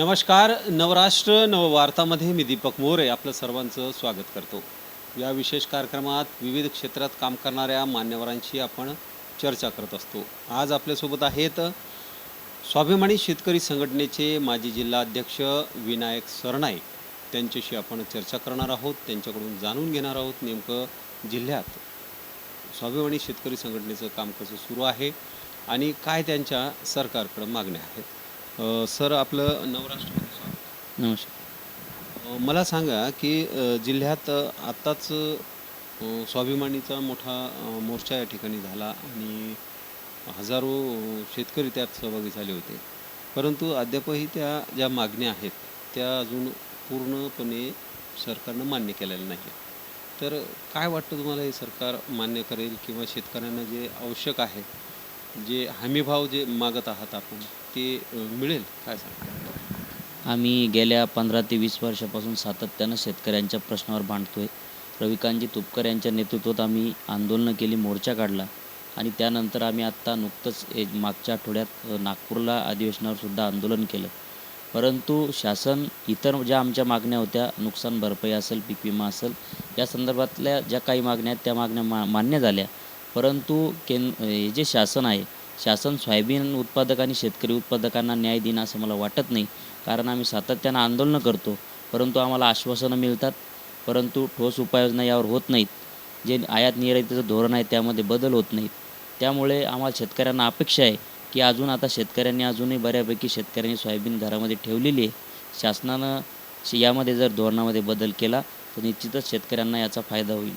नमस्कार नवराष्ट्र नववार्तामध्ये मी दीपक मोरे आपलं सर्वांचं स्वागत करतो. या विशेष कार्यक्रमात विविध क्षेत्रात काम करणाऱ्या मान्यवरांशी आपण चर्चा करत असतो. आज आपल्यासोबत आहेत स्वाभिमानी शेतकरी संघटनेचे माजी जिल्हाध्यक्ष विनायक सरनाईक. त्यांच्याशी आपण चर्चा करणार आहोत त्यांच्याकडून जाणून घेणार आहोत नेमकं जिल्ह्यात स्वाभिमानी शेतकरी संघटनेचं काम कसं सुरू आहे आणि काय त्यांच्या सरकारकडं मागण्या आहेत. अ, सर आपलं नवराष्ट्रमध्ये स्वागत. नमस्कार. अ, मला सांगा की अ, जिल्ह्यात अ, आत्ताच अ, स्वाभिमानीचा मोठा अ, मोर्चा या ठिकाणी झाला आणि हजारो अ, शेतकरी त्यात सहभागी झाले होते. परंतु अद्यापही त्या ज्या मागण्या आहेत त्या अजून पूर्णपणे सरकारनं मान्य केलेल्या नाही तर काय वाटतं तुम्हाला हे सरकार मान्य करेल किंवा शेतकऱ्यांना जे आवश्यक आहे जे हमीभाव जे मागत आहात आपण? ते मिळेल? काय सांगता? आम्ही गेल्या पंधरा ते वीस वर्षापासून सातत्यानं शेतकऱ्यांच्या प्रश्नावर भांडतोय. रविकांतजी तुपकर यांच्या नेतृत्वात आम्ही आंदोलनं केली मोर्चा काढला. आणि त्यानंतर आम्ही आत्ता नुकतंच एक मागच्या आठवड्यात नागपूरला अधिवेशनावर सुद्धा आंदोलन केलं. परंतु शासन इतर ज्या आमच्या मागण्या होत्या नुकसान भरपाई असेल पीक विमा असेल या संदर्भातल्या ज्या काही मागण्या आहेत त्या मागण्या मा मान्य झाल्या. परंतु केन हे जे शासन आहे शासन सोयाबीन उत्पादक आणि शेतकरी उत्पादकांना न्याय देईन असं मला वाटत नाही. कारण आम्ही सातत्यानं आंदोलनं करतो. परंतु आम्हाला आश्वासनं मिळतात. परंतु ठोस उपाययोजना यावर होत नाहीत. जे आयात निर्यातीचं धोरण आहे त्यामध्ये बदल होत नाहीत. त्यामुळे आम्हाला शेतकऱ्यांना अपेक्षा आहे की अजून आता शेतकऱ्यांनी अजूनही बऱ्यापैकी शेतकऱ्यांनी सोयाबीन घरामध्ये ठेवलेली आहे. शासनानं श- यामध्ये जर धोरणामध्ये बदल केला तर निश्चितच शेतकऱ्यांना याचा फायदा होईल.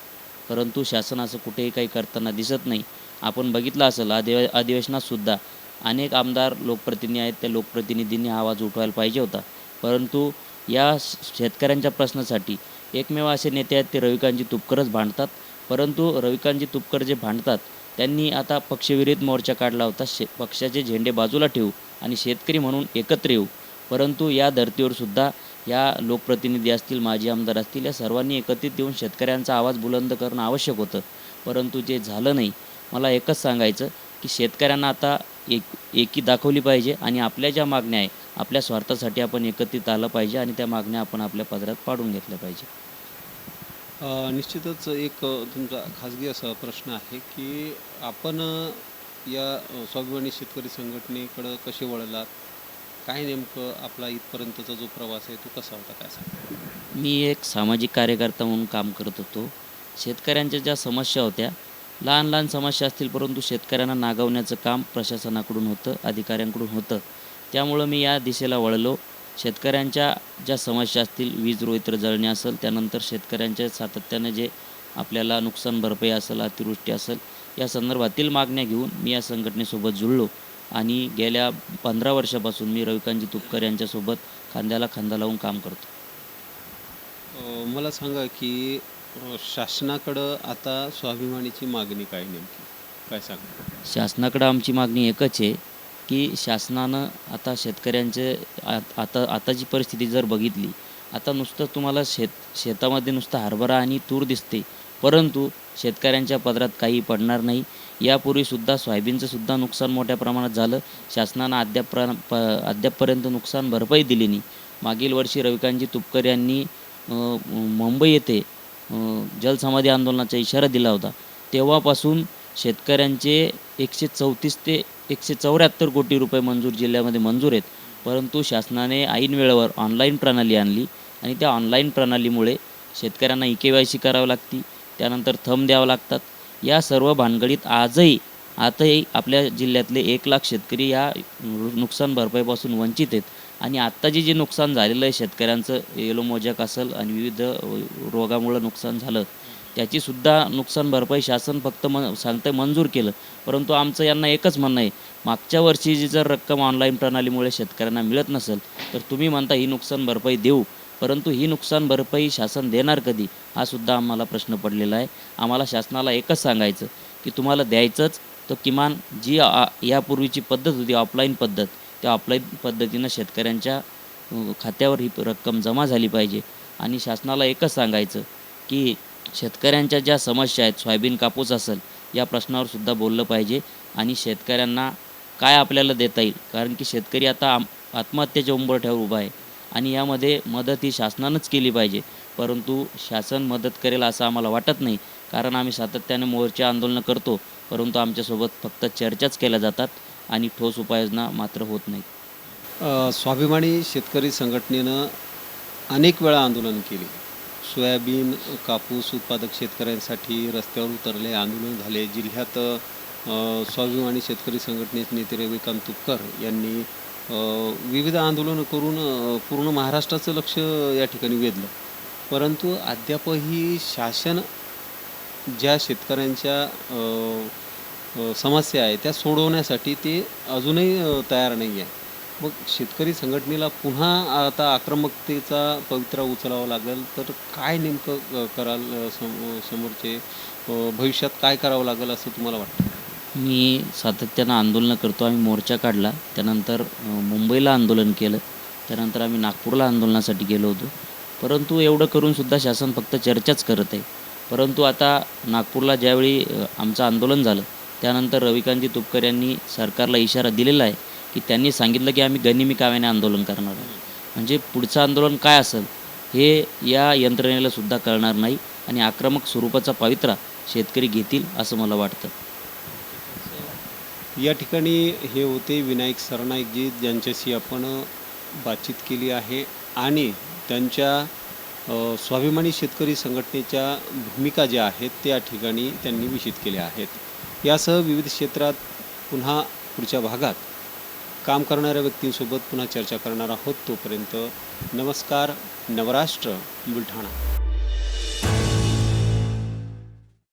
परंतु शासन असं कुठेही काही करताना दिसत नाही. आपण बघितलं असेल अधिवे अधिवेशनातसुद्धा अनेक आमदार लोकप्रतिनिधी आहेत त्या लोकप्रतिनिधींनी आवाज उठवायला पाहिजे होता. परंतु या श- शेतकऱ्यांच्या प्रश्नासाठी एकमेव असे नेते आहेत ते रविकांतजी तुपकरच भांडतात. परंतु रविकांतजी तुपकर जे भांडतात त्यांनी आता पक्षविरहित मोर्चा काढला होता. शे पक्षाचे झेंडे बाजूला ठेवू आणि शेतकरी म्हणून एकत्र येऊ. परंतु या धर्तीवरसुद्धा या लोकप्रतिनिधी असतील माजी आमदार असतील या सर्वांनी एकत्रित येऊन शेतकऱ्यांचा आवाज बुलंद करणं आवश्यक होतं. परंतु जे झालं नाही. मला एकच सांगायचं की शेतकऱ्यांना आता एक एकी दाखवली पाहिजे आणि आपल्या ज्या मागण्या आहे आपल्या स्वार्थासाठी आपण एकत्रित आलं पाहिजे आणि त्या मागण्या आपण आपल्या पदरात पाडून घेतल्या पाहिजे. निश्चितच एक तुमचा खाजगी असा प्रश्न आहे की आपण या स्वाभिमानी शेतकरी संघटनेकडं कसे वळलात? काय नेमकं आपला इथपर्यंतचा जो प्रवास आहे तो कसा होता? काय सांगा मी एक सामाजिक कार्यकर्ता म्हणून काम करत होतो. शेतकऱ्यांच्या ज्या समस्या होत्या लहान लहान समस्या असतील परंतु शेतकऱ्यांना नागवण्याचं काम प्रशासनाकडून होतं अधिकाऱ्यांकडून होतं. त्यामुळं मी या दिशेला वळलो. शेतकऱ्यांच्या ज्या समस्या असतील वीज रोहित्र जळणे असेल त्यानंतर शेतकऱ्यांच्या सातत्याने जे आपल्याला नुकसान भरपाई असेल अतिवृष्टी असेल या संदर्भातील मागण्या घेऊन मी या संघटनेसोबत जुळलो. आणि गेल्या पंधरा वर्षापासून मी रविकांतजी तुपकर यांच्यासोबत खांद्याला खांदा लावून काम करतो. मला सांगा की शासनाकडं आता स्वाभिमानीची मागणी काय नेमकी? काय सांगा? शासनाकडं आमची मागणी एकच आहे की शासनानं आता शेतकऱ्यांचे आत- आता आताची परिस्थिती जर बघितली आता नुसतं तुम्हाला शेत शेतामध्ये नुसतं हरभरा आणि तूर दिसते परंतु शेतकऱ्यांच्या पदरात काही पडणार नाही. यापूर्वीसुद्धा सोयाबीनचं सुद्धा नुकसान मोठ्या प्रमाणात झालं. शासनानं अद्याप प्र प अद्यापपर्यंत नुकसान भरपाई दिली नाही. मागील वर्षी रविकांतजी तुपकर यांनी मुंबई येथे जलसमाधी आंदोलनाचा इशारा दिला होता. तेव्हापासून शेतकऱ्यांचे एकशे चौतीस ते एकशे चौऱ्याहत्तर कोटी रुपये मंजूर जिल्ह्यामध्ये मंजूर आहेत. परंतु शासनाने ऐन वेळेवर ऑनलाईन प्रणाली आणली आणि त्या ऑनलाईन प्रणालीमुळे शेतकऱ्यांना ई के वाय सी करावं लागती त्यानंतर थंब द्यावं लागतात. या सर्व भानगडीत आजही आताही आपल्या जिल्ह्यातले एक लाख शेतकरी या नुकसान भरपाईपासून वंचित आहेत. आणि आत्ता जे जे नुकसान झालेलं आहे शेतकऱ्यांचं येलो मोजॅक असेल आणि विविध रोगामुळं नुकसान झालं त्याचीसुद्धा नुकसान भरपाई शासन फक्त म सांगतं मंजूर केलं. परंतु आमचं यांना एकच म्हणणं आहे मागच्या वर्षीची जर रक्कम ऑनलाईन प्रणालीमुळे शेतकऱ्यांना मिळत नसेल तर तुम्ही म्हणता ही नुकसान भरपाई देऊ परंतु ही नुकसान भरपाई शासन देणार कधी? हा सुद्धा आम्हाला प्रश्न पडलेला आहे. आम्हाला शासनाला एकच सांगायचं की तुम्हाला द्यायचंच तर किमान जी यापूर्वीची पद्धत होती ऑफलाईन पद्धत त्या ऑफलाईन पद्धतीनं शेतकऱ्यांच्या खात्यावर ही रक्कम जमा झाली पाहिजे. आणि शासनाला एकच सांगायचं की शेतकऱ्यांच्या ज्या समस्या आहेत सोयाबीन कापूस असेल या प्रश्नावर सुद्धा बोललं पाहिजे. आणि शेतकऱ्यांना काय आपल्याला देता येईल? कारण की शेतकरी आता आम आत्महत्येच्या उंबरठ्यावर उभा आहे. आणि यामध्ये मदत ही शासनानंच केली पाहिजे. परंतु शासन मदत करेल असं आम्हाला वाटत नाही. कारण आम्ही सातत्याने मोर्चे आंदोलनं करतो. परंतु आमच्यासोबत फक्त चर्चाच केल्या जातात. आणि ठोस उपाययोजना मात्र होत नाहीत. स्वाभिमानी शेतकरी संघटनेनं अनेक वेळा आंदोलन केले. सोयाबीन कापूस उत्पादक शेतकऱ्यांसाठी रस्त्यावर उतरले आंदोलन झाले. जिल्ह्यात स्वाभिमानी शेतकरी संघटनेचे नेते रविकांत तुपकर यांनी विविध आंदोलनं करून पूर्ण महाराष्ट्राचं लक्ष या ठिकाणी वेधलं. परंतु अद्यापही शासन ज्या शेतकऱ्यांच्या समस्या आहे. त्या सोडवण्यासाठी ते अजूनही तयार नाही आहे. मग शेतकरी संघटनेला पुन्हा आता आक्रमकतेचा पवित्रा उचलावा लागेल तर काय नेमकं कराल सम समोरचे? भविष्यात काय करावं लागेल असं तुम्हाला वाटतं? मी सातत्यानं आंदोलनं करतो. आम्ही मोर्चा काढला. त्यानंतर मुंबईला आंदोलन केलं. त्यानंतर आम्ही नागपूरला आंदोलनासाठी गेलो होतो. परंतु एवढं करूनसुद्धा शासन फक्त चर्चाच करत आहे. परंतु आता नागपूरला ज्यावेळी आमचं आंदोलन झालं त्यानंतर रविकांतजी तुपकर यांनी सरकारला इशारा दिलेला आहे की त्यांनी सांगितलं की आम्ही गनिमी काव्याने आंदोलन करणार आहोत. म्हणजे पुढचं आंदोलन काय असेल हे या यंत्रणेला सुद्धा कळणार नाही आणि आक्रमक स्वरूपाचा पवित्रा शेतकरी घेतील असं मला वाटतं. या ठिकाणी हे होते विनायक सरनाईकजी ज्यांच्याशी आपण बातचीत केली आहे आणि त्यांच्या स्वाभिमानी शेतकरी संघटनेच्या भूमिका ज्या आहेत त्या ठिकाणी त्यांनी विषित केल्या आहेत. यासह विविध क्षेत्रात पुन्हा पुढच्या भागात काम करणाऱ्या व्यक्तींसोबत पुन्हा चर्चा करणार आहोत तोपर्यंत नमस्कार नवराष्ट्र बुलढाणा.